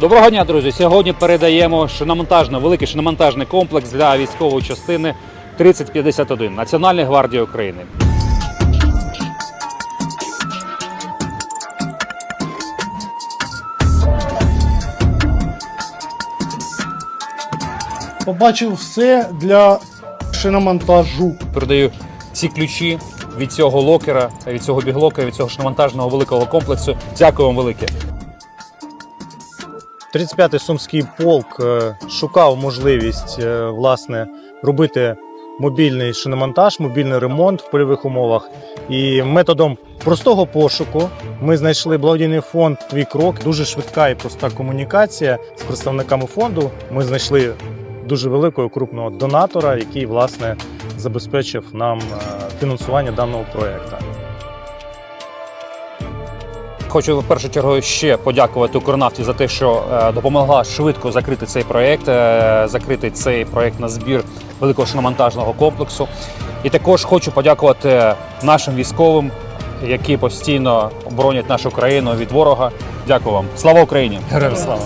Доброго дня, друзі! Сьогодні передаємо шиномонтажний, великий шиномонтажний комплекс для військової частини 3051 Національної гвардії України. Побачив все для шиномонтажу. Передаю ці ключі від цього локера, від цього біглокера, від цього шиномонтажного великого комплексу. Дякую вам велике. 35-й сумський полк е, шукав можливість е, власне робити мобільний шиномонтаж, мобільний ремонт в польових умовах. І методом простого пошуку ми знайшли благодійний фонд Твій крок. Дуже швидка і проста комунікація з представниками фонду. Ми знайшли дуже великого крупного донатора, який власне забезпечив нам е, фінансування даного проекту. Хочу в першу чергу ще подякувати Укрнафті за те, що е, допомогла швидко закрити цей проект, е, закрити цей проект на збір великого шиномонтажного комплексу. І також хочу подякувати нашим військовим, які постійно оборонять нашу країну від ворога. Дякую вам. Слава Україні! Героям слава!